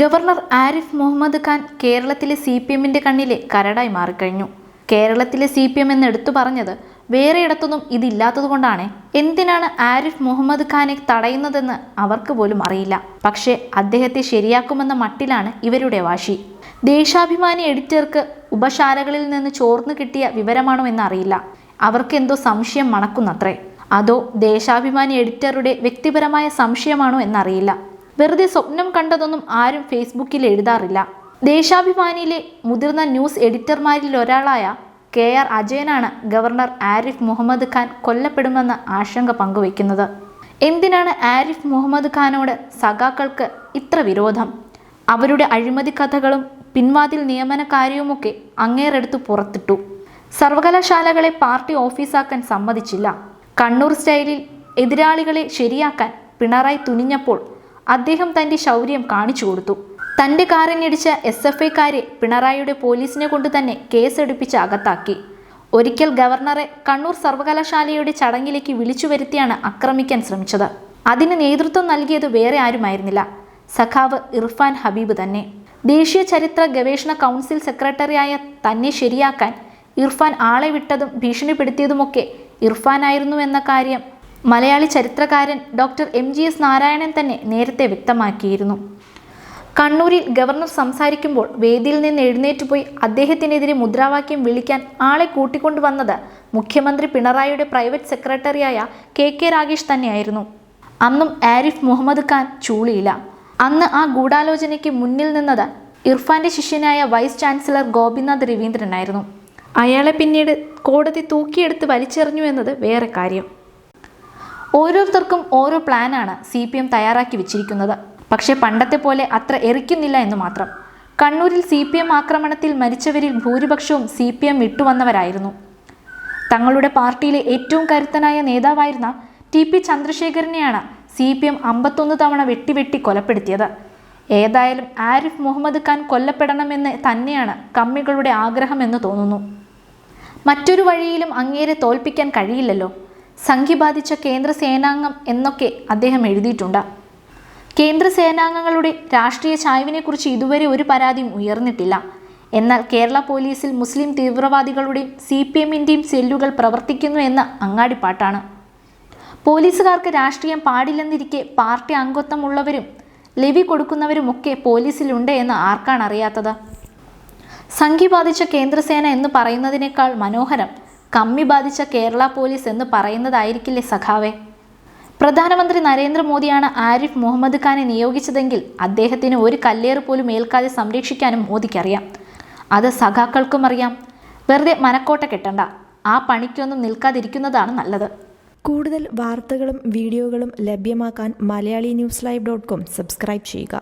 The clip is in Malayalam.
ഗവർണർ ആരിഫ് മുഹമ്മദ് ഖാൻ കേരളത്തിലെ സി പി എമ്മിന്റെ കണ്ണിലെ കരടായി മാറിക്കഴിഞ്ഞു. കേരളത്തിലെ സി പി എം എന്ന് എടുത്തു പറഞ്ഞത് വേറെയിടത്തൊന്നും ഇതില്ലാത്തതുകൊണ്ടാണ്. എന്തിനാണ് ആരിഫ് മുഹമ്മദ് ഖാനെ തടയുന്നതെന്ന് അവർക്ക് പോലും അറിയില്ല. പക്ഷേ അദ്ദേഹത്തെ ശരിയാക്കുമെന്ന മട്ടിലാണ് ഇവരുടെ വാശി. ദേശാഭിമാനി എഡിറ്റർക്ക് ഉപശാലകളിൽ നിന്ന് ചോർന്നു കിട്ടിയ വിവരമാണോ എന്നറിയില്ല. അവർക്കെന്തോ സംശയം മണക്കുന്നത്രേ. അതോ ദേശാഭിമാനി എഡിറ്ററുടെ വ്യക്തിപരമായ സംശയമാണോ എന്നറിയില്ല. വെറുതെ സ്വപ്നം കണ്ടതൊന്നും ആരും ഫേസ്ബുക്കിൽ എഴുതാറില്ല. ദേശാഭിമാനിയിലെ മുതിർന്ന ന്യൂസ് എഡിറ്റർമാരിൽ ഒരാളായ കെ ആർ അജയനാണ് ഗവർണർ ആരിഫ് മുഹമ്മദ് ഖാൻ കൊല്ലപ്പെടുമെന്ന ആശങ്ക പങ്കുവയ്ക്കുന്നത്. എന്തിനാണ് ആരിഫ് മുഹമ്മദ് ഖാനോട് സഖാക്കൾക്ക് ഇത്ര വിരോധം? അവരുടെ അഴിമതി കഥകളും പിൻവാതിൽ നിയമന കാര്യവുമൊക്കെ അങ്ങേറെടുത്ത് പുറത്തിട്ടു. സർവകലാശാലകളെ പാർട്ടി ഓഫീസാക്കാൻ സമ്മതിച്ചില്ല. കണ്ണൂർ സ്റ്റൈലിൽ എതിരാളികളെ ശരിയാക്കാൻ പിണറായി തുനിഞ്ഞപ്പോൾ അദ്ദേഹം തന്റെ ശൗര്യം കാണിച്ചു കൊടുത്തു. തന്റെ കാറിനിടിച്ച എസ് എഫ് ഐക്കാരെ പിണറായിയുടെ പോലീസിനെ കൊണ്ട് തന്നെ കേസെടുപ്പിച്ച് അകത്താക്കി. ഒരിക്കൽ ഗവർണറെ കണ്ണൂർ സർവകലാശാലയുടെ ചടങ്ങിലേക്ക് വിളിച്ചു വരുത്തിയാണ് ആക്രമിക്കാൻ ശ്രമിച്ചത്. അതിന് നേതൃത്വം നൽകിയത് വേറെ ആരുമായിരുന്നില്ല. സഖാവ് ഇർഫാൻ ഹബീബ് തന്നെ. ദേശീയ ചരിത്ര ഗവേഷണ കൗൺസിൽ സെക്രട്ടറിയായ തന്നെ ശരിയാക്കാൻ ഇർഫാൻ ആളെ വിട്ടതും ഭീഷണിപ്പെടുത്തിയതുമൊക്കെ ഇർഫാനായിരുന്നു എന്ന കാര്യം മലയാളി ചരിത്രകാരൻ doctor M G S Narayanan തന്നെ നേരത്തെ വ്യക്തമാക്കിയിരുന്നു. കണ്ണൂരിൽ ഗവർണർ സംസാരിക്കുമ്പോൾ വേദിയിൽ നിന്ന് എഴുന്നേറ്റുപോയി അദ്ദേഹത്തിനെതിരെ മുദ്രാവാക്യം വിളിക്കാൻ ആളെ കൂട്ടിക്കൊണ്ടുവന്നത് മുഖ്യമന്ത്രി പിണറായിയുടെ പ്രൈവറ്റ് സെക്രട്ടറിയായ കെ കെ രാഗേഷ് തന്നെയായിരുന്നു. അന്നും ആരിഫ് മുഹമ്മദ് ഖാൻ ചൂളിയില്ല. അന്ന് ആ ഗൂഢാലോചനയ്ക്ക് മുന്നിൽ നിന്നത് ഇർഫാന്റെ ശിഷ്യനായ വൈസ് ചാൻസലർ ഗോപിനാഥ് രവീന്ദ്രനായിരുന്നു. അയാളെ പിന്നീട് കോടതി തൂക്കിയെടുത്ത് വലിച്ചെറിഞ്ഞു എന്നത് വേറെ കാര്യം. ഓരോരുത്തർക്കും ഓരോ പ്ലാനാണ് സി പി എം തയ്യാറാക്കി വെച്ചിരിക്കുന്നത്. പക്ഷേ പണ്ടത്തെ പോലെ അത്ര എറിക്കുന്നില്ല എന്ന് മാത്രം. കണ്ണൂരിൽ സി പി എം ആക്രമണത്തിൽ മരിച്ചവരിൽ ഭൂരിപക്ഷവും സി പി എം വിട്ടുവന്നവരായിരുന്നു. തങ്ങളുടെ പാർട്ടിയിലെ ഏറ്റവും കരുത്തനായ നേതാവായിരുന്ന ടി പി ചന്ദ്രശേഖരനെയാണ് സി പി എം അമ്പത്തൊന്ന് തവണ വെട്ടിവെട്ടി കൊലപ്പെടുത്തിയത്. ഏതായാലും ആരിഫ് മുഹമ്മദ് ഖാൻ കൊല്ലപ്പെടണമെന്ന് തന്നെയാണ് കമ്മികളുടെ ആഗ്രഹമെന്ന് തോന്നുന്നു. മറ്റൊരു വഴിയിലും അങ്ങേരെ തോൽപ്പിക്കാൻ കഴിയില്ലല്ലോ. സംഖ്യ ബാധിച്ച കേന്ദ്ര സേനാംഗം എന്നൊക്കെ അദ്ദേഹം എഴുതിയിട്ടുണ്ട്. കേന്ദ്ര സേനാംഗങ്ങളുടെ രാഷ്ട്രീയ ചായ്വിനെക്കുറിച്ച് ഇതുവരെ ഒരു പരാതിയും ഉയർന്നിട്ടില്ല. എന്നാൽ കേരള പോലീസിൽ മുസ്ലിം തീവ്രവാദികളുടെയും സി പി എമ്മിന്റെയും സെല്ലുകൾ പ്രവർത്തിക്കുന്നു എന്ന അങ്ങാടിപ്പാട്ടാണ്. പോലീസുകാർക്ക് രാഷ്ട്രീയം പാടില്ലെന്നിരിക്കെ പാർട്ടി അംഗത്വമുള്ളവരും ലെവി കൊടുക്കുന്നവരുമൊക്കെ പോലീസിലുണ്ട് എന്ന് ആർക്കാണ് അറിയാത്തത്? സംഖ്യ ബാധിച്ച കേന്ദ്രസേന എന്ന് പറയുന്നതിനേക്കാൾ മനോഹരം കമ്മി ബാധിച്ച കേരള പോലീസ് എന്ന് പറയുന്നതായിരിക്കില്ലേ സഖാവേ? പ്രധാനമന്ത്രി നരേന്ദ്രമോദിയാണ് ആരിഫ് മുഹമ്മദ് ഖാനെ നിയോഗിച്ചതെങ്കിൽ അദ്ദേഹത്തിന് ഒരു കല്ലേറ് പോലും ഏൽക്കാതെ സംരക്ഷിക്കാനും മോദിക്കറിയാം അത് സഖാക്കൾക്കും അറിയാം. വെറുതെ മനക്കോട്ട കെട്ടണ്ട. ആ പണിക്കൊന്നും നിൽക്കാതിരിക്കുന്നതാണ് നല്ലത്. കൂടുതൽ വാർത്തകളും വീഡിയോകളും ലഭ്യമാക്കാൻ Malayali news live dot com subscribe ചെയ്യുക.